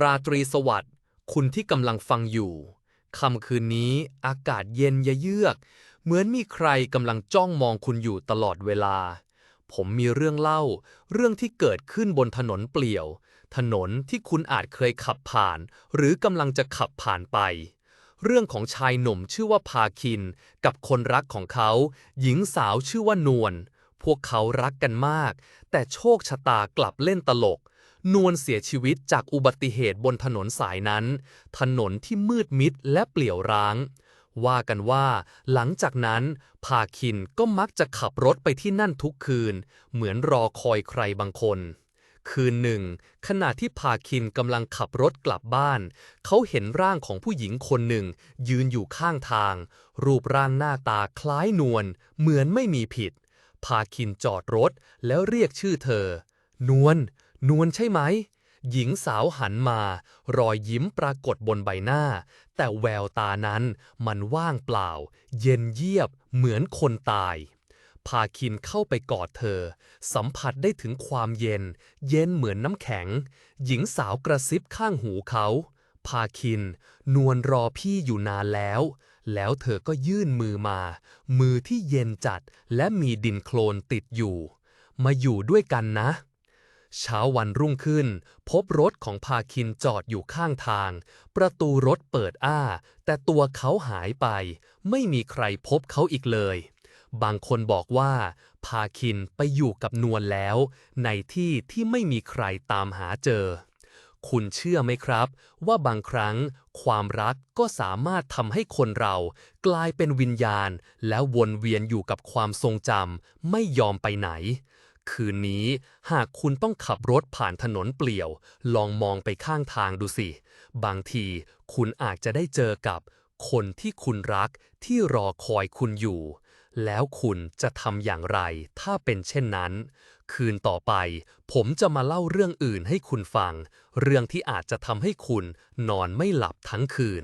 ราตรีสวัสดิ์ คุณที่กำลังฟังอยู่ค่ำคืนนี้อากาศเย็นยะเยือก เหมือนมีใครกำลังจ้องมองคุณอยู่ตลอดเวลา ผมมีเรื่องเล่า เรื่องที่เกิดขึ้นบนถนนเปลี่ยว ถนนที่คุณอาจเคยขับผ่าน หรือกำลังจะขับผ่านไป เรื่องของชายหนุ่มชื่อว่าพาคิน กับคนรักของเขา หญิงสาวชื่อว่านวล พวกเขารักกันมาก แต่โชคชะตากลับเล่นตลก นวลเสียชีวิตจากอุบัติเหตุบนถนนสายนั้น ถนนที่มืดมิดและเปลี่ยวร้าง ว่ากันว่าหลังจากนั้น พาคินก็มักจะขับรถไปที่นั่นทุกคืน เหมือนรอคอยใครบางคน คืนหนึ่ง ขณะที่พาคินกำลังขับรถกลับบ้าน เขาเห็นร่างของผู้หญิงคนหนึ่ง ยืนอยู่ข้างทาง รูปร่างหน้าตาคล้ายนวลเหมือนไม่มีผิดพาคินจอดรถแล้วเรียกชื่อเธอ นวล นวลใช่ไหม หญิงสาวหันมา รอยยิ้มปรากฏบนใบหน้า แต่แววตานั้นมันว่างเปล่า เย็นเยียบเหมือนคนตาย พาคินเข้าไปกอดเธอ สัมผัสได้ถึงความเย็น เย็นเหมือนน้ำแข็ง หญิงสาวกระซิบข้างหูเขา พาคิน นวลรอพี่อยู่นานแล้วแล้วเธอก็ยื่นมือมา มือที่เย็นจัดและมีดินโคลนติดอยู่ มาอยู่ด้วยกันนะ เช้าวันรุ่งขึ้น พบรถของพาคินจอดอยู่ข้างทาง ประตูรถเปิดอ้า แต่ตัวเขาหายไป ไม่มีใครพบเขาอีกเลย บางคนบอกว่า พาคินไปอยู่กับนวลแล้ว ในที่ที่ไม่มีใครตามหาเจอ คุณเชื่อไหมครับ ว่าบางครั้ง ความรักก็สามารถทำให้คนเรา กลายเป็นวิญญาณ แล้ววนเวียนอยู่กับความทรงจำไม่ยอมไปไหน คืนนี้ หากคุณต้องขับรถผ่านถนนเปลี่ยว ลองมองไปข้างทางดูสิ บางทีคุณอาจจะได้เจอกับ คนที่คุณรักที่รอคอยคุณอยู่ แล้วคุณจะทำอย่างไร ถ้าเป็นเช่นนั้น คืนต่อไป ผมจะมาเล่าเรื่องอื่นให้คุณฟัง เรื่องที่อาจจะทำให้คุณนอนไม่หลับทั้งคืน